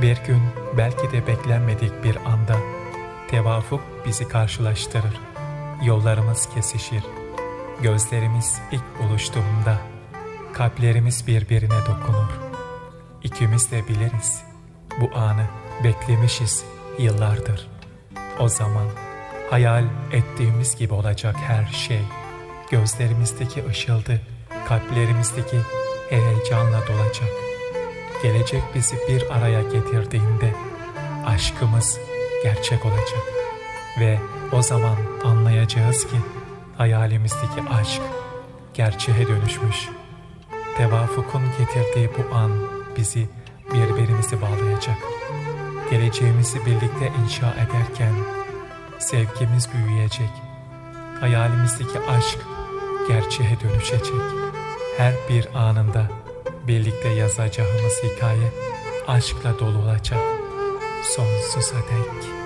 Bir gün belki de beklenmedik bir anda tevafuk bizi karşılaştırır. Yollarımız kesişir. Gözlerimiz ilk buluştuğunda kalplerimiz birbirine dokunur. İkimiz de biliriz. Bu anı beklemişiz yıllardır. O zaman hayal ettiğimiz gibi olacak her şey. Gözlerimizdeki ışıldı, kalplerimizdeki heyecanla dolacak. Gelecek bizi bir araya getirdiğinde aşkımız gerçek olacak. Ve o zaman anlayacağız ki hayalimizdeki aşk gerçeğe dönüşmüş. Tevafukun getirdiği bu an bizi birbirimizi bağlayacak. Geleceğimizi birlikte inşa ederken sevgimiz büyüyecek. Hayalimizdeki aşk gerçeğe dönüşecek. Her bir anında birlikte yazacağımız hikaye aşkla dolu olacak. Sonsuza dek.